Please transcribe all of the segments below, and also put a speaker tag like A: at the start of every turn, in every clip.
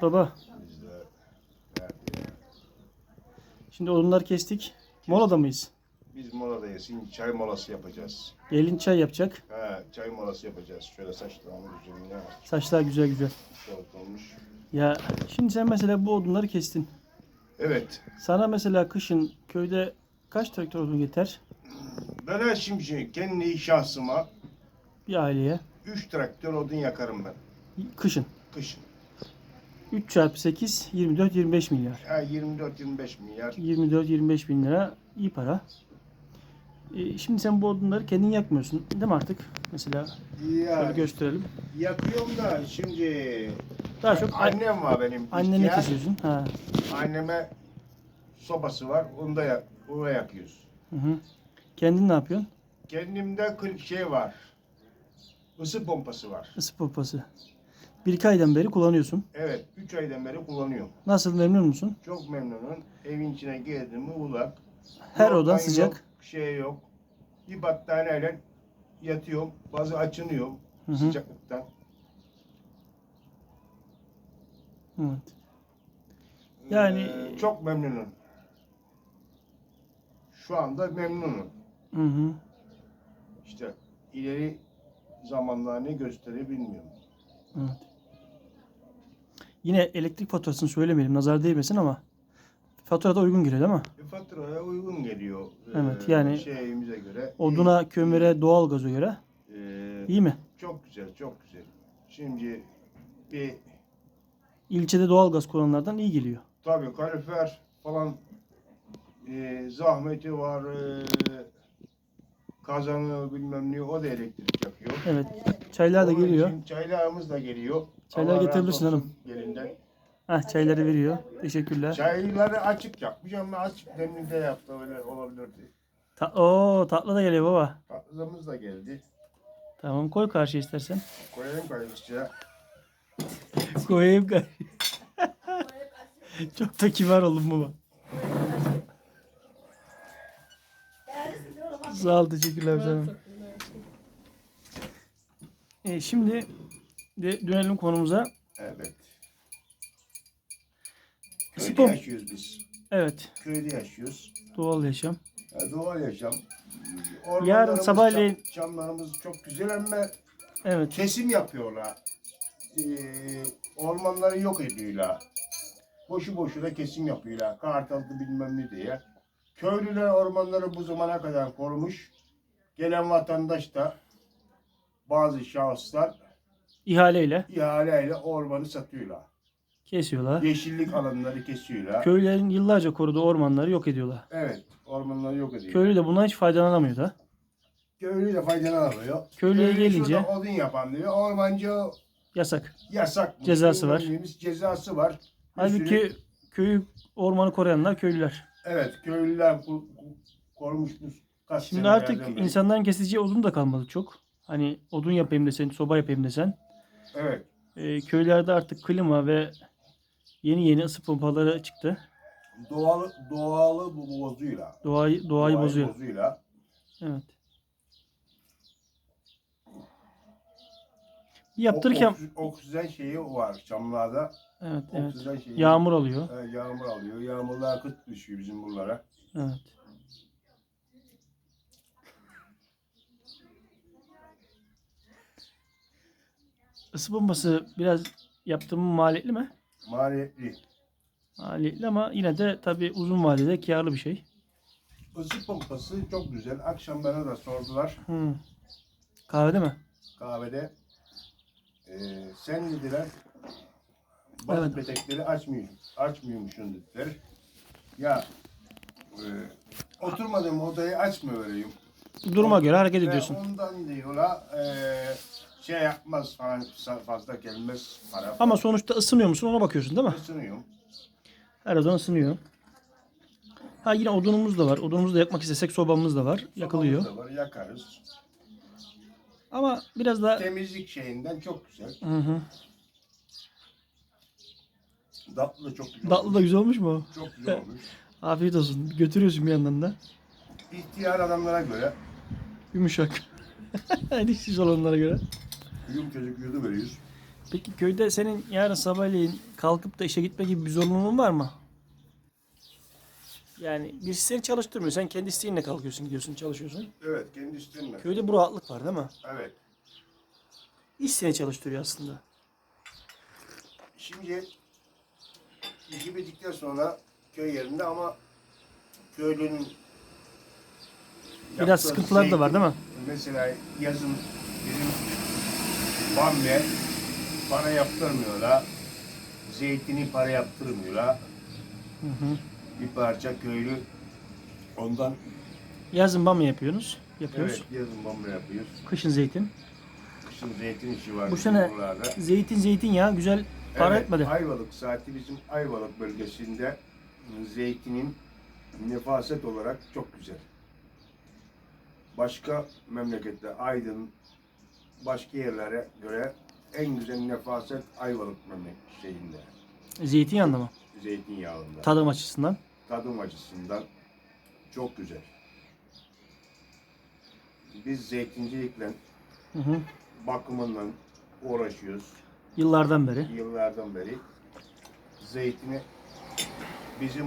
A: Baba, şimdi odunları kestik. Molada mıyız?
B: Biz moladayız. Şimdi çay molası yapacağız.
A: Gelin çay yapacak.
B: He, çay molası yapacağız. Şöyle saçlarımı üzerine
A: Saçlar güzel güzel.
B: olmuş.
A: Ya şimdi sen mesela bu odunları kestin.
B: Evet.
A: Sana mesela kışın köyde kaç traktör odun yeter?
B: Ben şimdi kendi şahsıma
A: Bir aileye.
B: 3 traktör odun yakarım ben.
A: Kışın.
B: Kışın.
A: 3 çarpı 8 24 25 milyar.
B: Ha, 24-25 milyar.
A: 24 25 bin lira iyi para. E, şimdi sen bu odunları kendin yakmıyorsun değil mi artık? Mesela şöyle gösterelim.
B: yakıyorum da şimdi
A: Daha çok an-
B: annem var benim.
A: annene
B: ihtiyar.
A: kesiyorsun. Ha.
B: Anneme sobası var. Onu da yak, ona yakıyoruz.
A: Hı hı. Kendin ne yapıyorsun?
B: Kendimde kır- şey var. Isı pompası var.
A: Isı pompası. Bir iki aydan beri kullanıyorsun.
B: Evet, 3 aydan beri kullanıyorum.
A: Nasıl memnun musun?
B: Çok memnunum. Evin içine girdim mi ulak.
A: Her
B: Yorgan
A: odan sıcak.
B: Yok, şey yok. Bir battaniyeyle yatıyorum. Bazı açınıyorum
A: Hı hı.
B: sıcaklıktan.
A: Evet. Yani
B: Ee, çok memnunum. Şu anda memnunum.
A: hı hı.
B: İşte ileri zamanlarını gösterir bilmiyorum.
A: Evet. Yine elektrik faturasını söylemeyelim. Nazar değmesin ama faturada uygun geliyor değil mi?
B: E, faturaya uygun geliyor.
A: Evet,
B: Ee,
A: yani
B: şeyimize göre.
A: Oduna, kömüre, doğalgaza göre
B: Ee,
A: iyi mi?
B: çok güzel, çok güzel. Şimdi bir
A: İlçede doğalgaz kullananlardan iyi geliyor.
B: Tabii kalorifer falan e, zahmeti var. E, kazanı bilmem ne o da elektrik yakıyor.
A: Evet. Çaylar da
B: Onun
A: geliyor.
B: için çaylarımız da geliyor.
A: Çaylar
B: Allah razı
A: getirebilirsin
B: olsun
A: hanım.
B: Gelinden.
A: Hah çayları veriyor. Teşekkürler.
B: Çayları açık yapmış ama açık deminde yaptı öyle olabilirdi.
A: Ta Oo, tatlı da geliyor baba.
B: Tatlımız da geldi.
A: Tamam koy karşıya istersen.
B: Koyalım kardeşçe.
A: Koyayım karşıya. Çok da kibar oldun baba. Sağ ol teşekkürler canım. E, şimdi de dönelim konumuza.
B: Evet.
A: Spor.
B: Köyde yaşıyoruz biz.
A: Evet
B: Köyde yaşıyoruz.
A: doğal yaşam.
B: Ya, doğal yaşam.
A: Yarın sabahleyin-
B: çam- Çamlarımız çok güzel ama
A: Evet.
B: kesim yapıyorlar. Ee, ormanları yok ediyorlar. Boşu boşuna kesim yapıyorlar. Kartaldı bilmem ne diye. Köylüler ormanları bu zamana kadar korumuş. Gelen vatandaş da bazı şahıslar
A: ihaleyle
B: ihaleyle ormanı satıyorlar.
A: kesiyorlar.
B: Yeşillik alanları kesiyorlar.
A: Köylülerin yıllarca koruduğu ormanları yok ediyorlar.
B: Evet, ormanları yok ediyor.
A: Köylü de bundan hiç faydalanamıyor da.
B: Köylü de faydalanamıyor.
A: Köylüye
B: Köylü
A: gelince-
B: şurada odun yapan diyor. Ormancı
A: Yasak.
B: yasak.
A: Cezası var.
B: Cezası var. Bir
A: Halbuki
B: sürü-
A: köyü ormanı koruyanlar köylüler.
B: Evet, köylüler ku- ku- korumuş bu kaç
A: Şimdi artık
B: beri.
A: insanların keseceği odun da kalmadı çok. Hani odun yapayım desen, soba yapayım desen.
B: Evet,
A: E, köylerde artık klima ve yeni yeni ısı pompaları çıktı.
B: doğal doğalı bu bozuyla.
A: Doğayı, doğayı bozuyor.
B: bozuyla.
A: Evet. Yaptırırken
B: O- oks- oksijen şeyi var çamlarda.
A: evet evet.
B: Oksijen şeyi.
A: Yağmur alıyor.
B: He, yağmur alıyor. Yağmurlar kıt düşüyor bizim buralara.
A: Evet. Isı bombası biraz yaptığım maliyetli mi?
B: Maliyetli.
A: Maliyetli ama yine de tabii uzun vadede karlı bir şey.
B: Isı pompası çok güzel. Akşam bana da sordular
A: Hmm. Kahvede mi?
B: kahvede. Ee, sen dediler bazı
A: Evet.
B: petekleri açmıyorsun. Açmıyormuşsun dediler. Ya e, oturmadığım odayı açmıyorum.
A: Duruma göre hareket ediyorsun.
B: ondan diyorlar e, şey yapmaz falan fazla gelmez para.
A: Ama sonuçta ısınıyor musun ona bakıyorsun değil mi?
B: ısınıyorum.
A: Her odan ısınıyor. Ha yine odunumuz da var. Odunumuzu da yakmak istesek sobamız da var. Yakılıyor.
B: Sobamız da var, yakarız.
A: Ama biraz da
B: Temizlik şeyinden çok güzel.
A: hı hı.
B: Tatlı da çok güzel
A: Tatlı da
B: olmuş.
A: güzel olmuş mu?
B: Çok güzel olmuş.
A: Afiyet olsun. Götürüyorsun bir yandan da.
B: İhtiyar adamlara göre
A: Yumuşak. Dişsiz olanlara göre.
B: yumuşacık yudu veriyoruz.
A: Peki köyde senin yarın sabahleyin kalkıp da işe gitme gibi bir zorunluluğun var mı? Yani birisi seni çalıştırmıyor. Sen kendi isteğinle kalkıyorsun, gidiyorsun, çalışıyorsun.
B: Evet kendi isteğimle.
A: Köyde bu rahatlık var değil mi?
B: Evet.
A: İş seni çalıştırıyor aslında.
B: Şimdi işi bittikten sonra köy yerinde ama köylünün
A: Biraz sıkıntılar da var değil mi?
B: Mesela yazın bizim bamya para yaptırmıyorlar. Zeytini para yaptırmıyorlar.
A: Hı hı.
B: Bir parça köylü ondan
A: Yazın bamya yapıyorsunuz. Yapıyoruz.
B: evet yazın bamya yapıyoruz.
A: Kışın zeytin.
B: Kışın zeytin işi var
A: Bu
B: bizim
A: sene
B: buralarda.
A: zeytin zeytinyağı güzel para
B: Evet,
A: etmedi.
B: Ayvalık saati bizim Ayvalık bölgesinde zeytinin nefaset olarak çok güzel. Başka memlekette Aydın, başka yerlere göre en güzel nefaset Ayvalık memleket şeyinde,
A: Zeytinyağında mı?
B: Zeytinyağında.
A: Tadım açısından.
B: Tadım açısından çok güzel. Biz zeytincilikle
A: Hı hı.
B: bakımından uğraşıyoruz.
A: Yıllardan beri.
B: yıllardan beri zeytini bizim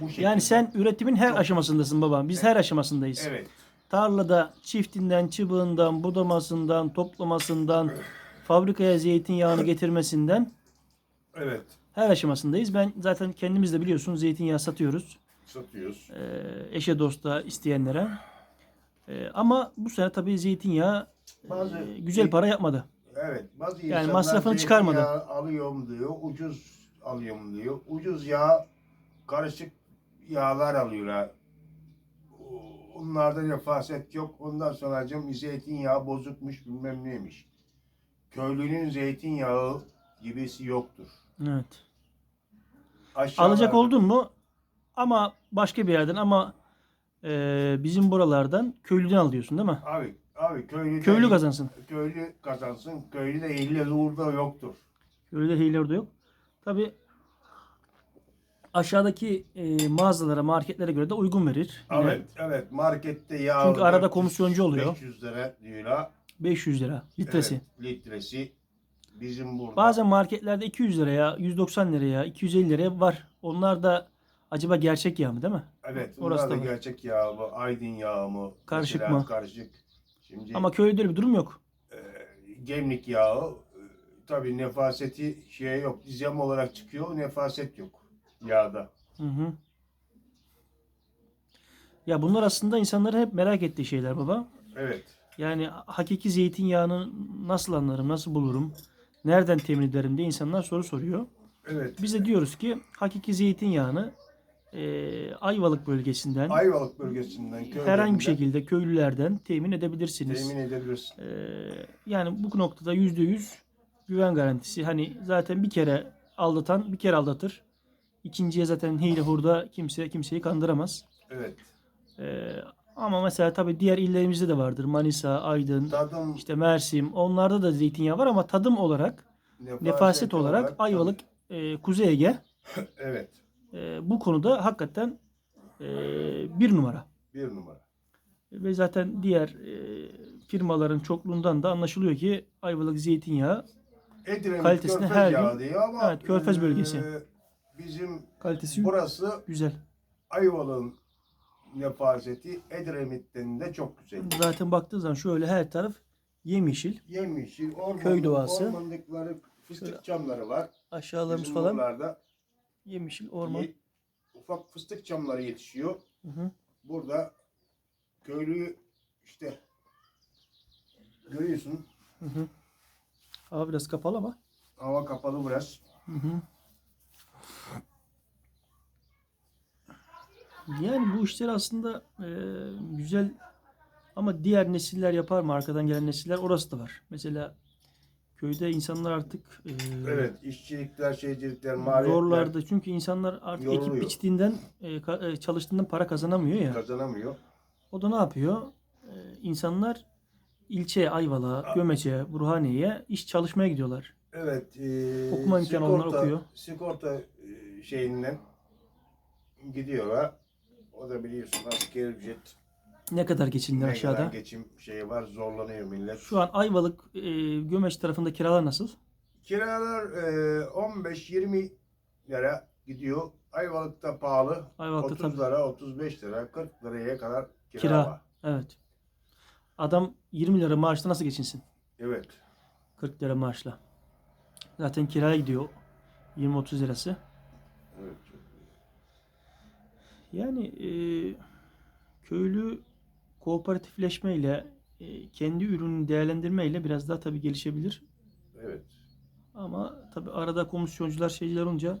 B: bu şekilde
A: Yani sen üretimin her
B: Çok-
A: aşamasındasın baba. Biz her aşamasındayız.
B: evet
A: Tarlada çiftinden, çıbığından, budamasından, toplamasından, fabrikaya zeytinyağını getirmesinden
B: evet
A: her aşamasındayız. Ben zaten kendimiz de biliyorsun zeytinyağı satıyoruz.
B: satıyoruz.
A: Ee, eşe dosta isteyenlere. Ee, ama bu sene tabii zeytinyağı
B: Bazı-
A: e, güzel para yapmadı.
B: Evet bazı
A: Yani masrafını çıkarmadı.
B: alıyorum diyor, ucuz alıyorum diyor. Ucuz yağ karışık yağlar alıyorlar. Onlarda nefaset yok. Ondan sonra acım zeytinyağı bozukmuş bilmem neymiş. Köylünün zeytinyağı gibisi yoktur.
A: Evet.
B: Aşağılarda-
A: Alacak oldun mu ama başka bir yerden ama e, bizim buralardan köylüden alıyorsun değil mi?
B: Abi, abi köylü
A: Köylü kazansın.
B: Köylü kazansın. Köylü de hile uğurda yoktur.
A: Köylüde hile orada yok. Tabi aşağıdaki e, mağazalara, marketlere göre de uygun verir. Yine
B: Evet, evet. Markette yağ.
A: Çünkü arada
B: 400,
A: komisyoncu oluyor.
B: 500 lira diyorlar.
A: 500 lira litresi.
B: Evet, litresi. Bizim burada.
A: Bazen marketlerde 200 liraya, 190 liraya, 250 liraya var. Onlar da acaba gerçek yağ mı değil mi?
B: Evet,
A: orası
B: da
A: var.
B: gerçek yağ mı? Aydın yağı mı?
A: Karışık
B: Mesela
A: mı?
B: Karışık. Şimdi
A: Ama köyde öyle bir durum yok.
B: e, gemlik yağı e, tabii nefaseti şey yok. Dizem olarak çıkıyor. Nefaset yok yağda.
A: Hı hı. Ya bunlar aslında insanların hep merak ettiği şeyler baba.
B: Evet.
A: Yani hakiki zeytinyağını nasıl anlarım, nasıl bulurum, nereden temin ederim diye insanlar soru soruyor.
B: Evet.
A: Biz de diyoruz ki hakiki zeytinyağını e, Ayvalık bölgesinden
B: Ayvalık bölgesinden
A: herhangi bir şekilde köylülerden temin edebilirsiniz.
B: temin edebiliriz.
A: E, yani bu noktada yüzde yüz güven garantisi. Hani zaten bir kere aldatan bir kere aldatır. İkinciye zaten hile hurda kimse kimseyi kandıramaz.
B: Evet.
A: E, ama mesela tabii diğer illerimizde de vardır. Manisa, Aydın,
B: Tadım
A: işte Mersim. Onlarda da zeytinyağı var ama tadım olarak, nefaset olarak Ayvalık, e, Kuzey Ege
B: Evet.
A: e, bu konuda hakikaten e, bir numara.
B: Bir numara.
A: Ve zaten diğer e, firmaların çokluğundan da anlaşılıyor ki Ayvalık zeytinyağı
B: Edremit
A: Kalitesini
B: Körfez
A: her
B: yağı
A: gün-
B: diyor ama
A: Evet, Körfez bölgesi.
B: bizim
A: kalitesi
B: burası
A: güzel.
B: Ayvalık'ın nefaseti Edremit'ten de çok güzel.
A: Zaten baktığı zaman şöyle her taraf yemyeşil.
B: Yemyeşil, orman,
A: Köy doğası.
B: ormanlıkları, fıstık
A: Şöyle
B: çamları var.
A: Aşağılarımız falan
B: buralarda
A: yemyeşil orman.
B: ye- ufak fıstık çamları yetişiyor.
A: Hı hı.
B: Burada köylüyü işte görüyorsun.
A: Hı hı. Hava biraz kapalı ama.
B: Hava kapalı biraz.
A: Hı hı. Yani bu işler aslında e, güzel ama diğer nesiller yapar mı? Arkadan gelen nesiller orası da var. Mesela köyde insanlar artık e,
B: Evet, işçilikler, şeycilikler, maliyetler
A: zorlarda çünkü insanlar artık ekip
B: Yoruluyor.
A: biçtiğinden e, e, çalıştığından para kazanamıyor ya.
B: kazanamıyor.
A: O da ne yapıyor? E, insanlar ilçeye, Ayvalık'a, Gömeç'e, Burhaniye'ye iş çalışmaya gidiyorlar.
B: Evet. eee,
A: Okuma imkanı
B: sigorta-
A: okuyor.
B: Sigorta eee, şeyinden gidiyorlar. O da biliyorsun asker ücret
A: Ne kadar geçindiler
B: ne
A: aşağıda?
B: kadar geçim şeyi var zorlanıyor millet.
A: Şu an Ayvalık, e, Gömeç tarafında kiralar nasıl?
B: Kiralar e, 15-20 lira gidiyor. Ayvalık'ta pahalı.
A: Ayvalık'ta
B: 30
A: tabii.
B: lira, 35 lira, 40 liraya kadar kira,
A: Kira.
B: var.
A: Evet. Adam 20 lira maaşla nasıl geçinsin?
B: Evet.
A: 40 lira maaşla. Zaten kiraya gidiyor 20-30 lirası.
B: evet.
A: Yani e, köylü kooperatifleşmeyle e, kendi ürünü değerlendirmeyle biraz daha tabii gelişebilir.
B: Evet.
A: Ama tabii arada komisyoncular şeyler olunca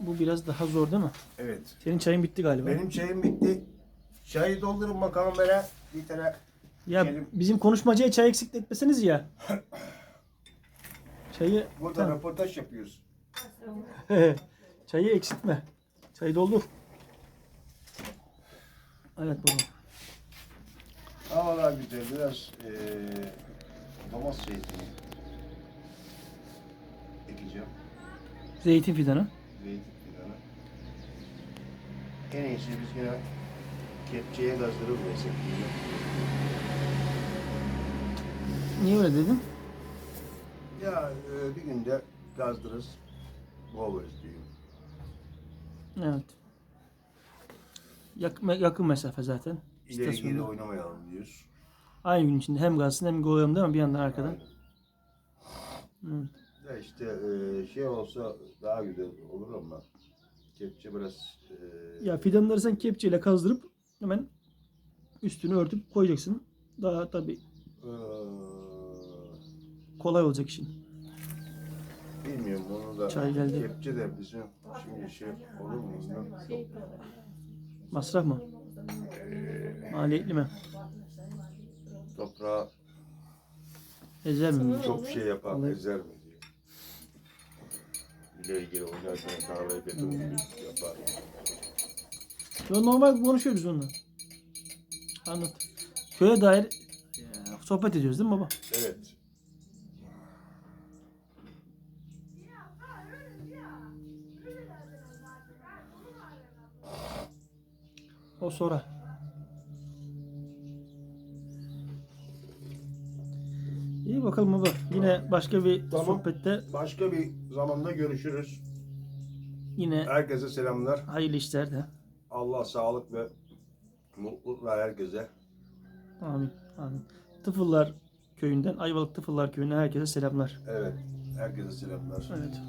A: bu biraz daha zor değil mi?
B: Evet.
A: Senin çayın bitti galiba.
B: Benim çayım bitti. Çayı doldurun bakalım böyle. Bir tane
A: ya
B: benim-
A: bizim konuşmacıya çay eksik etmeseniz ya. Çayı
B: burada
A: Tamam.
B: röportaj yapıyoruz.
A: çayı eksiltme. Çayı doldur. Evet baba.
B: Havalar güzel. Biraz eee domates zeytini ekeceğim.
A: Zeytin fidanı.
B: Zeytin fidanı. En iyisi biz yine kepçeye gazdırıp versek. diyeceğim.
A: Niye öyle dedin?
B: Ya eee, bir günde gazdırırız. Bol diyeyim.
A: Evet. Yakın, yakın mesafe zaten.
B: İleri geri
A: İstasyonda.
B: oynamayalım diyoruz.
A: Aynı gün içinde hem gazsın hem gol değil mi? Bir yandan arkadan. Evet.
B: Ya işte eee, şey olsa daha güzel olur ama kepçe biraz eee,
A: Ya fidanları sen kepçeyle kazdırıp hemen üstünü örtüp koyacaksın. Daha tabii
B: eee,
A: kolay olacak işin.
B: bilmiyorum onu da
A: Çay geldi.
B: kepçe de bizim şimdi şey olur mu bilmiyorum.
A: Masraf mı? Maliyetli mi?
B: toprağa
A: Ezer mi?
B: çok şey yapar,
A: Vallahi-
B: ezer mi diye. İleri geri oynarken tarlayı beton gibi yapar.
A: Yo, normal konuşuyoruz onunla. Anlat. Köye dair e, sohbet ediyoruz değil mi baba?
B: Evet.
A: O sonra. İyi bakalım baba. Yine başka bir
B: Tamam.
A: sohbette
B: Başka bir zamanda görüşürüz.
A: yine
B: Herkese selamlar.
A: hayırlı işler de.
B: Allah sağlık ve mutluluklar herkese.
A: Amin. Amin. Tıfıllar köyünden, Ayvalık Tıfıllar köyüne herkese selamlar.
B: Evet. Herkese selamlar.
A: Evet.